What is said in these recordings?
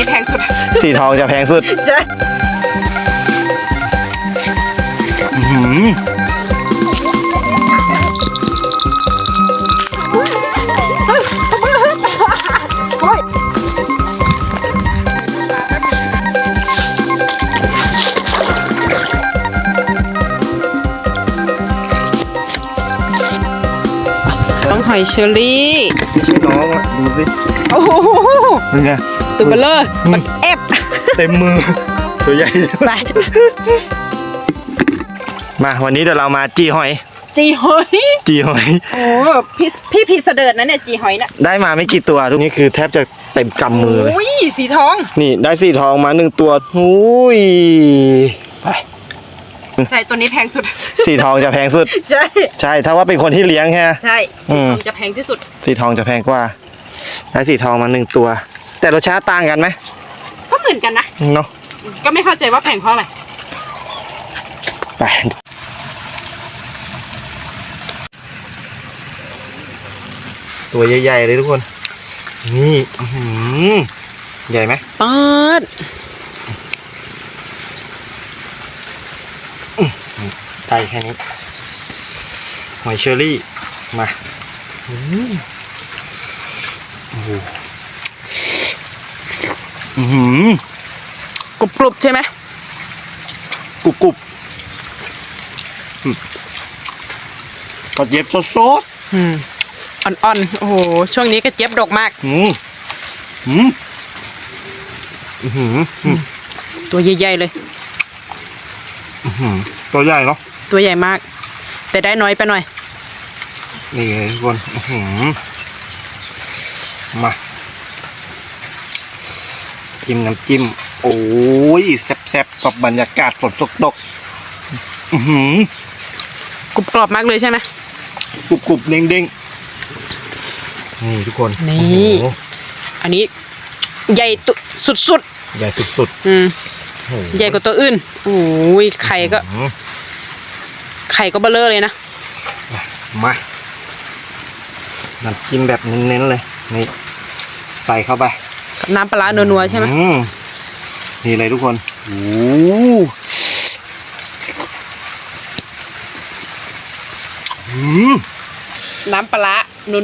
นี้แพงสุด สีทองจะแพงสุดใช่ ต้องหอยเชอรี่ไม่ใช่น้องอะดูสิโอ้โหเป็นไงตัวเบลเลอร์ปักเอฟเต็มมือ ตัวใหญ่ไปมาวันนี้เดี๋ยวเรามาจีหอย จีหอยจีหอย โอ้พี่พี่พีเสดิร์ดนะเนี่ยจีหอยน่ะได้มาไม่กี่ตัวทุกนี้คือแทบจะเต็มกำมือเลยโอ้ยสีทอง นี่ได้สีทองมาหนึ่งตัวหุยไป ใช่ตัวนี้แพงสุด สีทองจะแพงสุด ใช่ ใช่ถ้าว่าเป็นคนที่เลี้ยงแค่ใช่อืสีมทองจะแพงที่สุด สีทองจะแพงกว่าได้สีทองมาหนึ่งตัว แต่รสชาติต่างกันไหมก็เหมือนกันนะเนาะก็ไม่เข้าใจว่าแพงเพราะอะไรไปตัวใหญ่ๆเลยทุกคน นี่อื้อหือใหญ่ไหมปาด ไตแค่นี้ หอยเชอรี่ มาอืมโอ้โหอื้อหือกรุบกรุบใช่ไหมกรุบกรุบอืมกระเจี๊ยบสดอืมอ่อนๆ โอ้โห ช่วงนี้กระเจี๊ยบดกมากๆอืมอืมอื้อหืออืมตัวใหญ่ๆเลยอื้อหือตัวใหญ่เนาะ ตัวใหญ่มาก แต่ได้น้อยไปหน่อย นี่ไงทุกคนอื้อหือมาจิ้มน้ำจิ้ม โอ้ยแซ่บๆกับบรรยากาศฝนตกตกๆอื้อหือกรุบกรอบมากเลยใช่ไหม กรุบกรุบๆเด้งเด้งๆนี่ทุกคนนี่ โอ้โหอันนี้ใหญ่ตุสุดใหญ่สุดๆอืมๆโอ้โหใหญ่กว่าตัวอื่นโอ้ยไข่ก็อื้อ ไข่ก็เบลเลอร์เลยนะ มาน้ำจิ้มแบบเน้นๆเลย นี่ ใส่เข้าไปกับน้ำปลาร้านัวๆใช่ไหมอืนี่เลยทุกคนโอ้อืมน้ำปลาร้า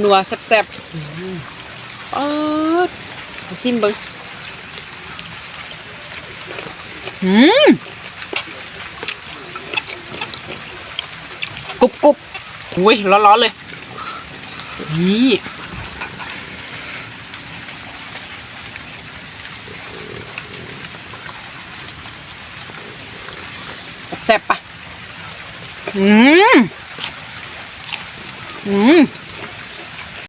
นัวๆแซ่บๆอืมเออซิมเบิ้งอืม กรุบกรุบอุ้ยร้อนๆเลย นี่แซ่บปะอืม อืม